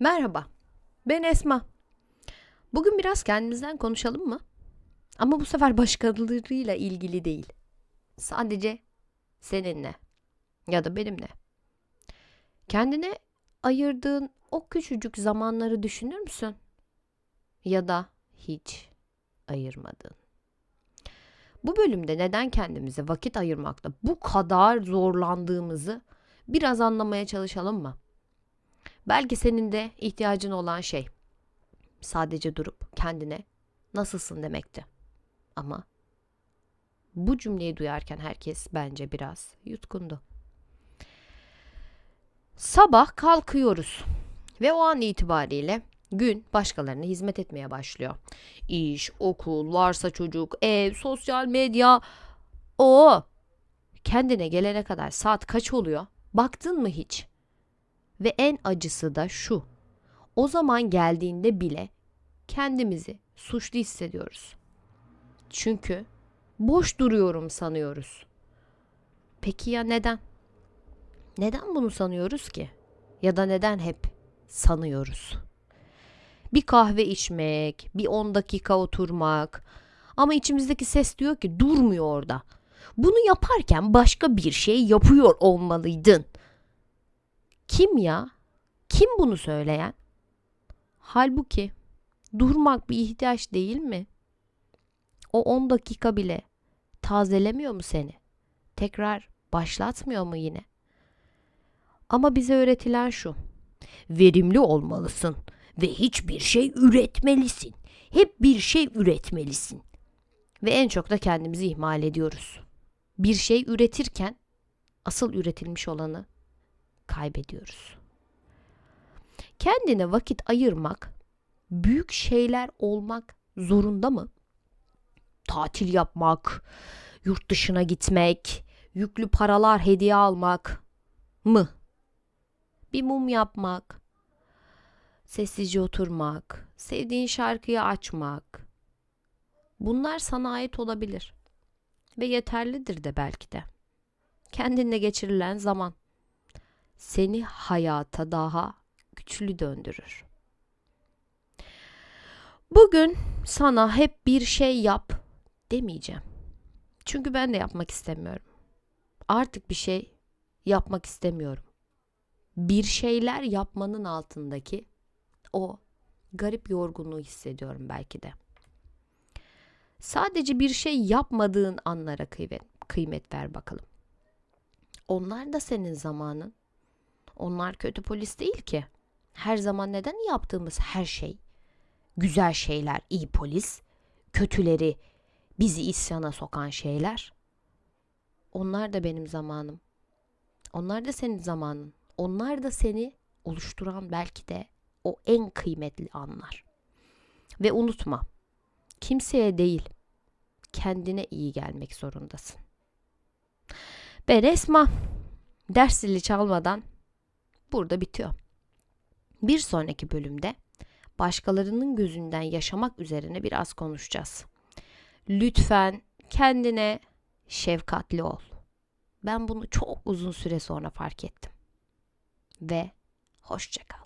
Merhaba, ben Esma. Bugün biraz kendimizden konuşalım mı? Ama bu sefer başkalarıyla ilgili değil. Sadece seninle ya da benimle. Kendine ayırdığın o küçücük zamanları düşünür müsün? Ya da hiç ayırmadın. Bu bölümde neden kendimize vakit ayırmakta bu kadar zorlandığımızı biraz anlamaya çalışalım mı? Belki senin de ihtiyacın olan şey sadece durup kendine nasılsın demekti. Ama bu cümleyi duyarken herkes bence biraz yutkundu. Sabah kalkıyoruz ve o an itibariyle gün başkalarına hizmet etmeye başlıyor. İş, okul, varsa çocuk, ev, sosyal medya. O kendine gelene kadar saat kaç oluyor? Baktın mı hiç? Ve en acısı da şu. O zaman geldiğinde bile kendimizi suçlu hissediyoruz. Çünkü boş duruyorum sanıyoruz. Peki ya neden? Neden bunu sanıyoruz ki? Ya da neden hep sanıyoruz? Bir kahve içmek, bir 10 dakika oturmak. Ama içimizdeki ses diyor ki durmuyor orada. Bunu yaparken başka bir şey yapıyor olmalıydın. Kim ya? Kim bunu söyleyen? Halbuki durmak bir ihtiyaç değil mi? O 10 dakika bile tazelemiyor mu seni? Tekrar başlatmıyor mu yine? Ama bize öğretilen şu. Verimli olmalısın ve hiçbir şey üretmelisin. Hep bir şey üretmelisin. Ve en çok da kendimizi ihmal ediyoruz. Bir şey üretirken asıl üretilmiş olanı kaybediyoruz. Kendine vakit ayırmak büyük şeyler olmak zorunda mı? Tatil yapmak, yurt dışına gitmek, yüklü paralar hediye almak mı? Bir mum yapmak, sessizce oturmak, sevdiğin şarkıyı açmak. Bunlar sana ait olabilir ve yeterlidir de belki de. Kendinle geçirilen zaman seni hayata daha güçlü döndürür. Bugün sana hep bir şey yap demeyeceğim. Çünkü ben de yapmak istemiyorum. Artık bir şey yapmak istemiyorum. Bir şeyler yapmanın altındaki o garip yorgunluğu hissediyorum belki de. Sadece bir şey yapmadığın anlara kıymet, kıymet ver bakalım. Onlar da senin zamanın. Onlar kötü polis değil ki. Her zaman neden yaptığımız her şey güzel şeyler iyi polis, kötüleri bizi isyana sokan şeyler. Onlar da benim zamanım. Onlar da senin zamanın. Onlar da seni oluşturan belki de o en kıymetli anlar. Ve unutma, kimseye değil, kendine iyi gelmek zorundasın. Ben Esma, ders zili çalmadan burada bitiyor. Bir sonraki bölümde başkalarının gözünden yaşamak üzerine biraz konuşacağız. Lütfen kendine şefkatli ol. Ben bunu çok uzun süre sonra fark ettim. Ve hoşça kal.